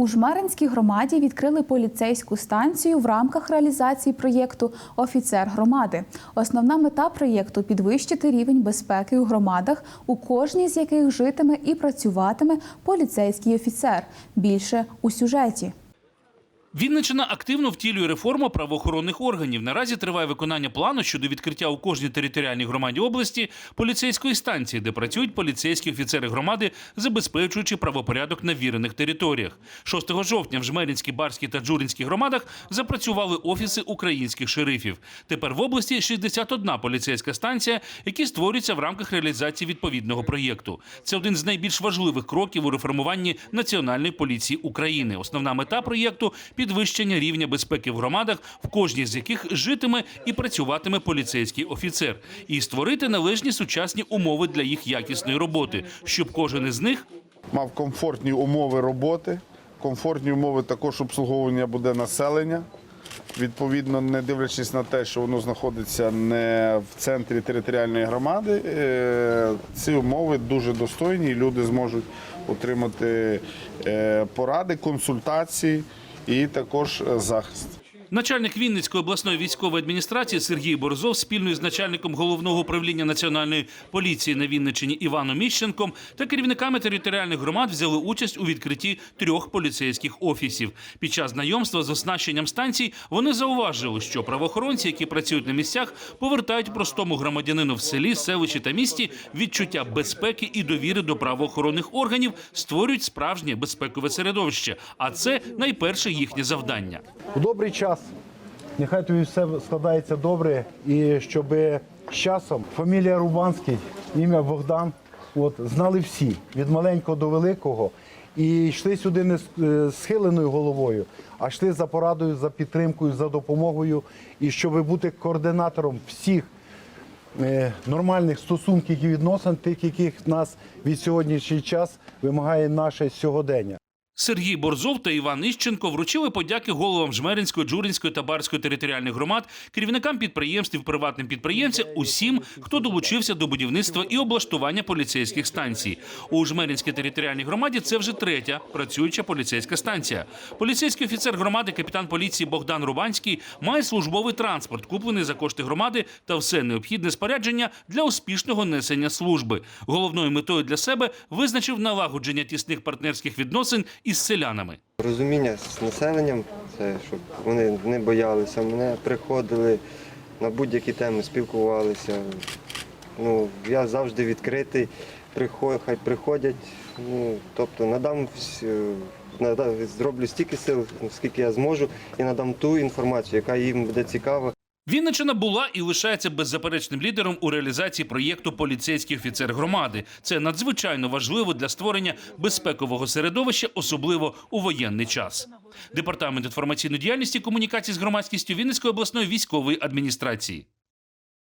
У Жмеринській громаді відкрили поліцейську станцію в рамках реалізації проєкту Офіцер громади. Основна мета проєкту підвищити рівень безпеки у громадах, у кожній з яких житиме і працюватиме поліцейський офіцер. Більше у сюжеті. Вінниччина активно втілює реформу правоохоронних органів. Наразі триває виконання плану щодо відкриття у кожній територіальній громаді області поліцейської станції, де працюють поліцейські офіцери громади, забезпечуючи правопорядок на вірених територіях. 6 жовтня в Жмеринській, Барській та Джуринській громадах запрацювали офіси українських шерифів. Тепер в області 61 поліцейська станція, які створюються в рамках реалізації відповідного проєкту. Це один з найбільш важливих кроків у реформуванні Національної поліції України. Основна мета проєкту підвищення рівня безпеки в громадах, в кожній з яких житиме і працюватиме поліцейський офіцер, і створити належні сучасні умови для їх якісної роботи, щоб кожен із них мав комфортні умови роботи, комфортні умови також обслуговування буде населення. Відповідно, не дивлячись на те, що воно знаходиться не в центрі територіальної громади, е, ці умови дуже достойні, і люди зможуть отримати е, поради, консультації і також е, захист. Начальник Вінницької обласної військової адміністрації Сергій Борзов спільно з начальником головного управління національної поліції на Вінниччині Іваном Міщенком та керівниками територіальних громад взяли участь у відкритті трьох поліцейських офісів. Під час знайомства з оснащенням станцій вони зауважили, що правоохоронці, які працюють на місцях, повертають простому громадянину в селі, селищі та місті відчуття безпеки і довіри до правоохоронних органів, створюють справжнє безпекове середовище. А це найперше їхнє завдання. У добрий час. Нехай тобі все складається добре, і щоб з часом фамілія Рубанський, ім'я Богдан, от, знали всі від маленького до великого. І йшли сюди не з е, схиленою головою, а йшли за порадою, за підтримкою, за допомогою. І щоб бути координатором всіх е, нормальних стосунків і відносин, тих, яких нас від сьогоднішній час вимагає наше сьогодення. Сергій Борзов та Іван Іщенко вручили подяки головам Жмеринської, Джуринської та Барської територіальних громад, керівникам підприємств, приватним підприємцям, усім, хто долучився до будівництва і облаштування поліцейських станцій. У Жмеринській територіальній громаді це вже третя працююча поліцейська станція. Поліцейський офіцер громади, капітан поліції Богдан Рубанський, має службовий транспорт, куплений за кошти громади та все необхідне спорядження для успішного несення служби. Головною метою для себе визначив налагодження тісних партнерських відносин із селянами. Розуміння з населенням, це щоб вони не боялися мене, приходили на будь-які теми, спілкувалися. Ну, я завжди відкритий, приход- хай приходять. Ну, тобто всь- надам, зроблю стільки сил, скільки я зможу, і надам ту інформацію, яка їм буде цікава. Вінниччина була і лишається беззаперечним лідером у реалізації проєкту Поліцейський офіцер громади. Це надзвичайно важливо для створення безпекового середовища, особливо у воєнний час. Департамент інформаційної діяльності і комунікації з громадськістю Вінницької обласної військової адміністрації.